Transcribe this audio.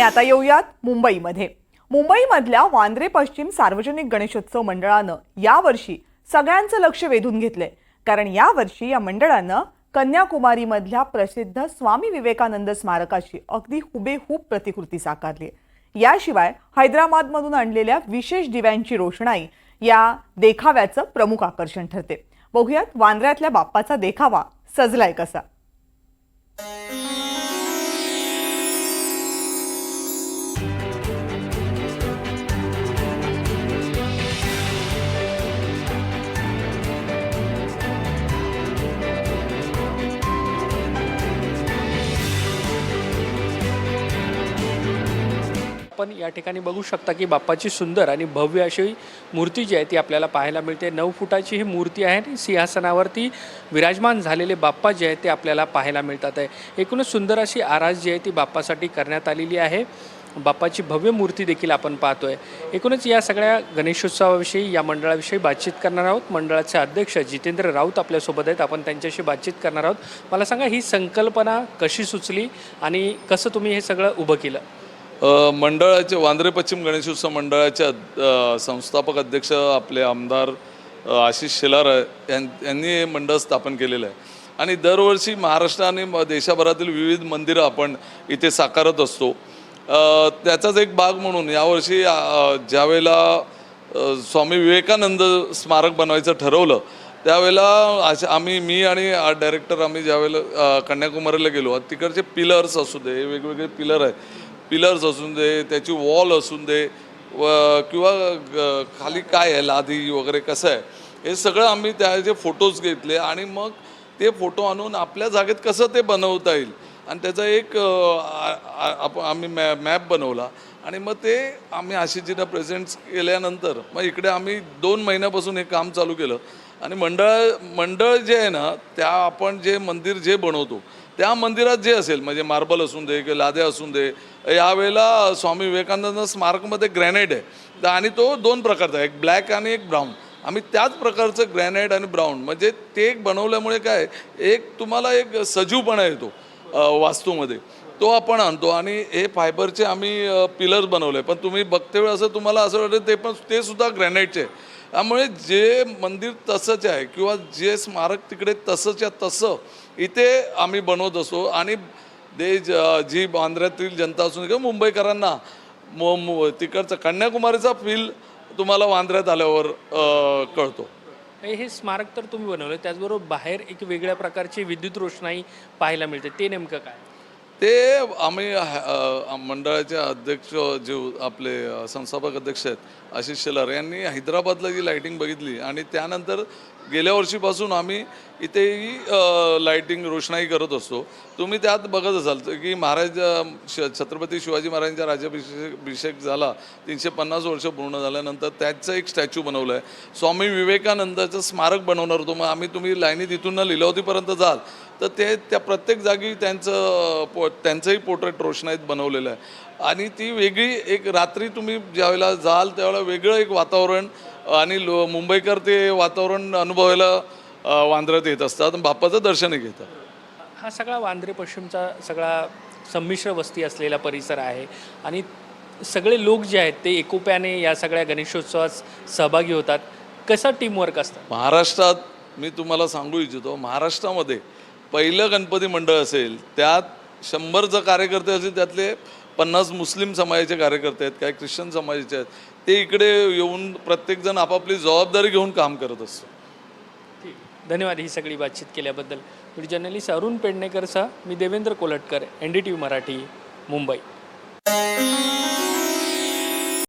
आता येऊयात मुंबईमध्ये. मुंबईमधल्या वांद्रे पश्चिम सार्वजनिक गणेशोत्सव मंडळानं यावर्षी सगळ्यांचं लक्ष वेधून घेतलंय. कारण यावर्षी या मंडळानं कन्याकुमारीमधल्या प्रसिद्ध स्वामी विवेकानंद स्मारकाची अगदी हुबेहूब प्रतिकृती साकारली. याशिवाय हैदराबादमधून आणलेल्या विशेष दिव्यांची रोषणाई या देखाव्याचं प्रमुख आकर्षण ठरते. बघूयात वांद्र्यातल्या बाप्पाचा देखावा सजलाय कसा. आपण या ठिकाणी बघू शकता की बाप्पाची सुंदर आणि भव्य अशी मूर्ती जी आहे ती आपल्याला पाहायला मिळते. नऊ फुटाची ही मूर्ती आहे आणि सिंहासनावरती विराजमान झालेले बाप्पा जे आहे ते आपल्याला पाहायला मिळतात आहे. एकूणच सुंदर अशी आरास जी आहे ती बाप्पासाठी करण्यात आलेली आहे. बाप्पाची भव्य मूर्ती देखील आपण पाहतोय. एकूणच या सगळ्या गणेशोत्सवाविषयी या मंडळाविषयी बातचीत करणार आहोत. मंडळाचे अध्यक्ष जितेंद्र राऊत आपल्यासोबत आहेत. आपण त्यांच्याशी बातचीत करणार आहोत. मला सांगा ही संकल्पना कशी सुचली आणि कसं तुम्ही हे सगळं उभं केलं? मंडळाचे वांद्रे पश्चिम गणेशोत्सव मंडळाच्या संस्थापक अध्यक्ष आपले आमदार आशिष शेलार यां- यांनी हे मंडळ स्थापन केलेलं आहे. आणि दरवर्षी महाराष्ट्र आणि देशभरातील विविध मंदिरं आपण इथे साकारत असतो. त्याचाच एक भाग म्हणून यावर्षी ज्यावेळेला स्वामी विवेकानंद स्मारक बनवायचं ठरवलं त्यावेळेला अशा आम्ही मी आणि आर्ट डायरेक्टर आम्ही ज्यावेळेला कन्याकुमारीला गेलो तिकडचे पिलर्स असू दे वेगवेगळे पिलर आहेत. पिलर्स असून दे त्याची वॉल असून दे व किंवा ग- खाली काय आहे लादी वगैरे कसं आहे हे सगळं आम्ही त्याचे फोटोज घेतले आणि मग ते फोटो आणून आपल्या जागेत कसं ते बनवता येईल. आणि त्याचा एक आप- आम्ही मॅ मॅप बनवला आणि मग ते आम्ही आशिषजींना प्रेझेंट केल्यानंतर मग इकडे आम्ही दोन महिन्यापासून हे काम चालू केलं. आणि मंडळ मंडळ जे आहे ना त्या आपण जे मंदिर जे बनवतो त्या मंदिरात जे असेल म्हणजे मार्बल असून दे किंवा लादे असून दे यावेळेला स्वामी विवेकानंद स्मारकमध्ये ग्रॅनाईट आहे. तर आणि तो दोन प्रकारचा आहे एक ब्लॅक आणि एक ब्राऊन. आम्ही त्याच प्रकारचं ग्रॅनाईट आणि ब्राऊन म्हणजे ते एक बनवल्यामुळे काय एक तुम्हाला एक सजीवपणा येतो वास्तूमध्ये. तो आपण आणतो. आणि हे फायबरचे आम्ही पिलर्स बनवले. पण तुम्ही बघते वेळ असं तुम्हाला असं वाटतं ते पण ते सुद्धा ग्रॅनाईटचे त्यामुळे जे मंदिर तसंच आहे किंवा जे स्मारक तिकडे तसंच्या तसं इथे आम्ही बनवत असो आणि दे ज- जी बांद्र्यातील जनता असून किंवा मुंबईकरांना मो तिकडचा कन्याकुमारीचा फील तुम्हाला वांद्र्यात आल्यावर कळतो. हे हे स्मारक तर तुम्ही बनवलं. त्याचबरोबर बाहेर एक वेगळ्या प्रकारची विद्युत रोषणाई पाहायला मिळते. ते नेमकं काय? ते आम्ही मंडळाचे अध्यक्ष जे आपले संस्थापक अध्यक्ष आहेत आशिष शेलार यांनी हैदराबादला जी लाईटिंग बघितली आणि त्यानंतर गेल्या वर्षीपासून आम्ही इथेही अ, लाईटिंग रोषणाई करत असतो. तुम्ही त्यात बघत असाल तर की महाराज श- छत्रपती शिवाजी महाराजांचा राज्याभिषेक अभिषेक झाला तीनशे पन्नास वर्ष पूर्ण झाल्यानंतर त्याचं एक स्टॅच्यू बनवलं आहे स्वामी विवेकानंदाचं स्मारक बनवणार होतो. मग आम्ही तुम्ही लाईनीत इथून ना लिलावतीपर्यंत जाल. तर ते त्या प्रत्येक जागी त्यांचं पो त्यांचंही पोर्ट्रेट रोषणाईत बनवलेलं आहे. आणि ती वेगळी एक रात्री तुम्ही ज्यावेळेला जाल त्यावेळेला वेगळं एक वातावरण आणि लो मुंबईकर ते वातावरण अनुभवायला वांद्र्यात येत असतात बाप्पाचं दर्शनही घेतात हा सगळा वांद्रे पश्चिमचा सगळा संमिश्र वस्ती असलेला परिसर आहे आणि सगळे लोक जे आहेत ते एकोप्याने या सगळ्या गणेशोत्सवात सहभागी होतात. कसं टीमवर्क असतं? महाराष्ट्रात मी तुम्हाला सांगू इच्छितो महाराष्ट्रामध्ये पहिलं गणपती मंडळ असेल त्यात शंभर जर कार्यकर्ते असेल त्यातले पन्नास मुस्लिम समाजाचे कार्यकर्ते आहेत काही ख्रिश्चन समाजाचे आहेत ते इकडे येऊन प्रत्येकजण आपापली जबाबदारी घेऊन काम करत असतो. ठीक. धन्यवाद ही सगळी बातचीत केल्याबद्दल. व्हिडिओ जर्नलिस्ट अरुण पेडणेकरसह मी Devendra Kolatkar N D T V Marathi Mumbai.